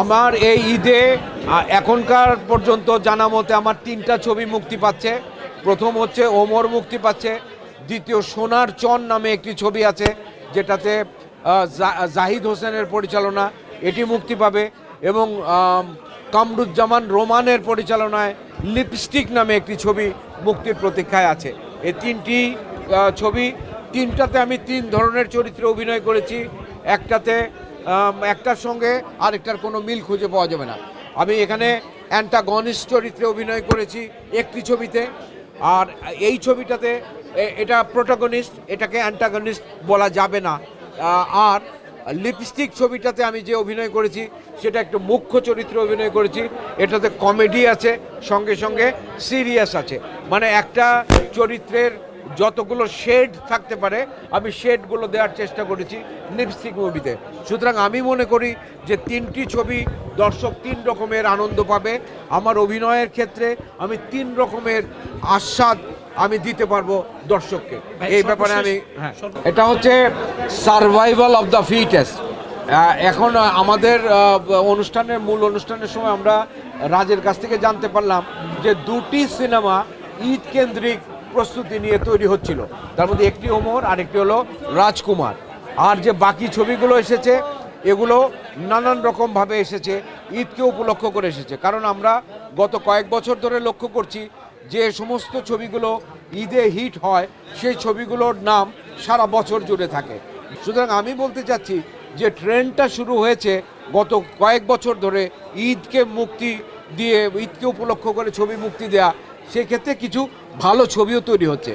আমার এই ঈদে এখনকার পর্যন্ত জানা মতে আমার তিনটা ছবি মুক্তি পাচ্ছে। প্রথম হচ্ছে ওমর মুক্তি পাচ্ছে, দ্বিতীয় সোনার চন নামে একটি ছবি আছে, যেটাতে জাহিদ হোসেনের পরিচালনা, এটি মুক্তি পাবে এবং কামরুজ্জামান রোমানের পরিচালনায় লিপস্টিক নামে একটি ছবি মুক্তির প্রতীক্ষায় আছে। এই তিনটি ছবি, তিনটাতে আমি তিন ধরনের চরিত্রে অভিনয় করেছি, একটাতে একটার সঙ্গে আরেকটার কোনো মিল খুঁজে পাওয়া যাবে না। আমি এখানে অ্যান্টাগনিস্ট চরিত্রে অভিনয় করেছি একটি ছবিতে, আর এই ছবিটাতে এটা প্রোটাগনিস্ট এটাকে অ্যান্টাগনিস্ট বলা যাবে না। আর লিপস্টিক ছবিটাতে আমি যে অভিনয় করেছি, সেটা একটু মুখ্য চরিত্রে অভিনয় করেছি। এটাতে কমেডি আছে, সঙ্গে সঙ্গে সিরিয়াস আছে। মানে একটা চরিত্রের যতগুলো শেড থাকতে পারে আমি শেডগুলো দেওয়ার চেষ্টা করেছি লিপস্টিক মুভিতে সুতরাং আমি মনে করি যে তিনটি ছবি দর্শক তিন রকমের আনন্দ পাবে। আমার অভিনয়ের ক্ষেত্রে আমি তিন রকমের আস্বাদ আমি দিতে পারব দর্শককে। এই ব্যাপারে আমি হ্যাঁ এটা হচ্ছে সার্ভাইভাল অফ দ্য ফিটেস্ট এখন আমাদের অনুষ্ঠানের মূল অনুষ্ঠানের সময় আমরা রাজের কাছ থেকে জানতে পারলাম যে দুটি সিনেমা ঈদ কেন্দ্রিক প্রস্তুতি নিয়ে তৈরি হচ্ছিল। তার মধ্যে একটি ওমর আর একটি হলো রাজকুমার। আর যে বাকি ছবিগুলো এসেছে, এগুলো নানান রকমভাবে এসেছে, ঈদকে উপলক্ষ করে এসেছে। কারণ আমরা গত কয়েক বছর ধরে লক্ষ্য করছি যে সমস্ত ছবিগুলো ঈদে হিট হয়, সেই ছবিগুলোর নাম সারা বছর জুড়ে থাকে। সুতরাং আমি বলতে চাচ্ছি যে ট্রেন্ডটা শুরু হয়েছে গত কয়েক বছর ধরে ঈদকে মুক্তি দিয়ে, ঈদকে উপলক্ষ করে ছবি মুক্তি দেয়া সেক্ষেত্রে কিছু ভালো ছবিও তৈরি হচ্ছে।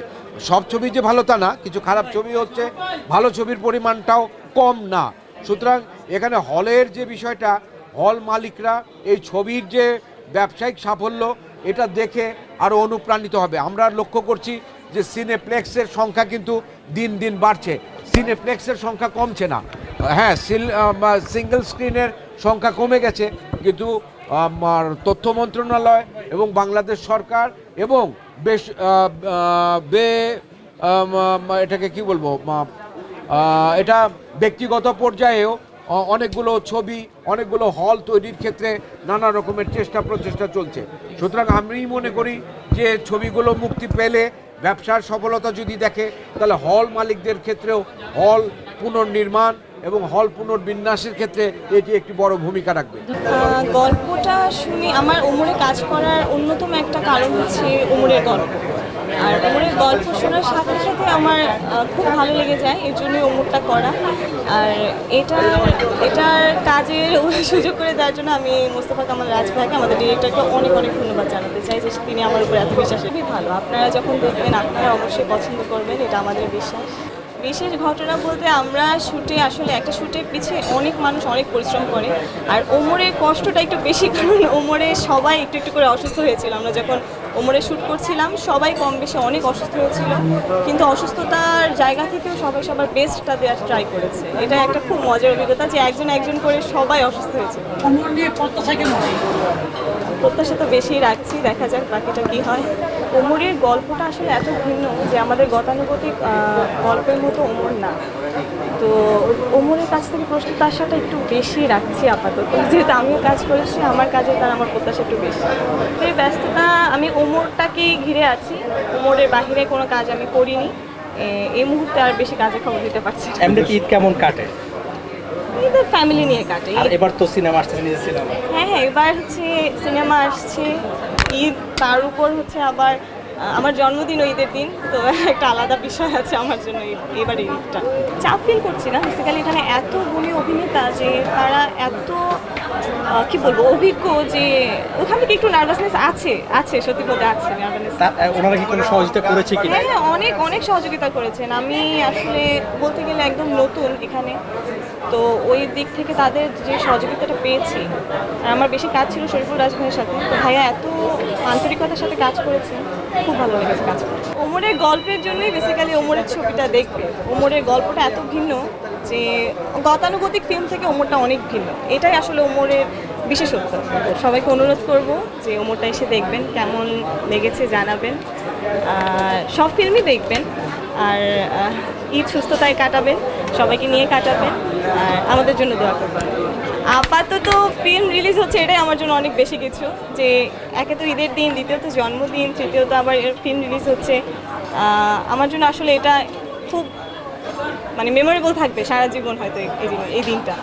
সব ছবি যে ভালো তা না, কিছু খারাপ ছবি হচ্ছে, ভালো ছবির পরিমাণটাও কম না। সুতরাং এখানে হলের যে বিষয়টা, হল মালিকরা এই ছবির যে ব্যবসায়িক সাফল্য, এটা দেখে আরও অনুপ্রাণিত হবে। আমরা লক্ষ্য করছি যে সিনেপ্লেক্সের সংখ্যা কিন্তু দিন দিন বাড়ছে। সিনেপ্লেক্সের সংখ্যা কমছে না। হ্যাঁ সিঙ্গেল স্ক্রিনের সংখ্যা কমে গেছে, কিন্তু আমার তথ্য মন্ত্রণালয় এবং বাংলাদেশ সরকার এবং বেশ বে এটাকে কি বলব এটা ব্যক্তিগত পর্যায়েও অনেকগুলো ছবি, অনেকগুলো হল তৈরির ক্ষেত্রে নানা রকমের চেষ্টা প্রচেষ্টা চলছে। সুতরাং আমি মনে করি যে ছবিগুলো মুক্তি পেলে, ব্যবসার সফলতা যদি দেখে, তাহলে হল মালিকদের ক্ষেত্রেও হল পুনর্নির্মাণ এবং হল পুনর্বিন্যাসের ক্ষেত্রে এটি একটি বড় ভূমিকা রাখবে। গল্পটা শুনে আমার ওমরে কাজ করার অন্যতম একটা কারণ হচ্ছে ওমরের গল্প। আর ওমরের গল্প শোনার সাথে সাথে আমার খুব ভালো লেগে যায় এর জন্য ওমরটা করা। আর এটার এটার কাজের সুযোগ করে দেওয়ার জন্য আমি মোস্তফা কামাল রাজ ভাইকে আমাদের ডিরেক্টরকে অনেক অনেক ধন্যবাদ জানাতে চাই যে তিনি আমার উপর এত বিশ্বাস খুবই ভালো, আপনারা যখন দেখবেন আপনারা অবশ্যই পছন্দ করবেন, এটা আমাদের বিশ্বাস। বিশেষ ঘটনা বলতে আমরা শুটে আসলে একটা শুটের পিছিয়ে অনেক মানুষ অনেক পরিশ্রম করে। আর ওমরের কষ্টটা একটু বেশি কারণ ওমরে সবাই একটু একটু করে অসুস্থ হয়েছিল। আমরা যখন ওমরে শ্যুট করছিলাম সবাই কম বেশি অনেক অসুস্থ হয়েছিল। কিন্তু অসুস্থতার জায়গা থেকেও সবাই সবার বেস্টটা দেওয়ার ট্রাই করেছে। এটা একটা খুব মজার অভিজ্ঞতা যে একজন একজন করে সবাই অসুস্থ হয়েছে। প্রত্যাশা প্রত্যাশা তো বেশি রাখছি দেখা যাক বাকিটা কি হয়। ওমরের গল্পটা আসলে এত ভিন্ন যে আমাদের গতানুগতিক গল্পের মতো ওমর না। তো ওমরের কাছ থেকে প্রত্যাশাটা একটু বেশি রাখছি আপাতত। যেহেতু আমিও কাজ করেছি আমার কাজে তার আমার প্রত্যাশা একটু বেশি। তো এই ব্যস্ততা আমি ওমরটাকেই ঘিরে আছি। ওমরের বাহিরে কোনো কাজ আমি করিনি। এই মুহূর্তে আর বেশি কাজে খবর দিতে পারছি না। এমনি ঈদ কেমন কাটে? ঈদের ফ্যামিলি নিয়ে কাটে। আর এবার তো সিনেমা আসছে নিজের সিনেমা। হ্যাঁ হ্যাঁ এবার হচ্ছে সিনেমা আসছে। ঈদ, তার উপর হচ্ছে আবার আমার জন্মদিন ঈদের দিন, তো একটা আলাদা বিষয় আছে আমার জন্য এবারে ঈদটা। চাপ ফিল করছি না বেসিক্যালি এখানে এত গুণী অভিনেতা যে তারা এত কি বলব অভিজ্ঞ যে ওখান থেকে একটু নার্ভাসনেস আছে আছে সত্যি বলতে আছে নার্ভাসনেস ওনারা কি কোনো সহযোগিতা করেছে কি হ্যাঁ হ্যাঁ অনেক অনেক সহযোগিতা করেছেন। আমি আসলে বলতে গেলে একদম নতুন এখানে। তো ওই দিক থেকে তাদের যে সহযোগিতাটা পেয়েছি আমার বেশি কাজ ছিল শরীফুল রাজ ভাইয়ের সাথে। তো ভাইয়া এত আন্তরিকতার সাথে কাজ করেছে খুব ভালো লেগেছে কাজ করে। ওমরের গল্পের জন্যই বেসিক্যালি ওমরের ছবিটা দেখবে। ওমরের গল্পটা এত ভিন্ন যে গতানুগতিক ফিল্ম থেকে ওমরটা অনেক ভিন্ন। এটাই আসলে ওমরের বিশেষত্ব। সবাইকে অনুরোধ করব যে ওমরটা এসে দেখবেন, কেমন লেগেছে জানাবেন। সব ফিল্মই দেখবেন। আর ঈদ সুস্থতায় কাটাবেন, সবাইকে নিয়ে কাটাবেন। আর আমাদের জন্য দোয়া করবেন। আপাতত ফিল্ম রিলিজ হচ্ছে, এটাই আমার জন্য অনেক বেশি কিছু। যে একে তো ঈদের দিন, দ্বিতীয়ত জন্মদিন, তৃতীয়ত আবার ফিল্ম রিলিজ হচ্ছে। আমার জন্য আসলে এটা খুব মানে মেমোরেবল থাকবে সারা জীবন হয়তো এই- এই দিন- এই দিনটা।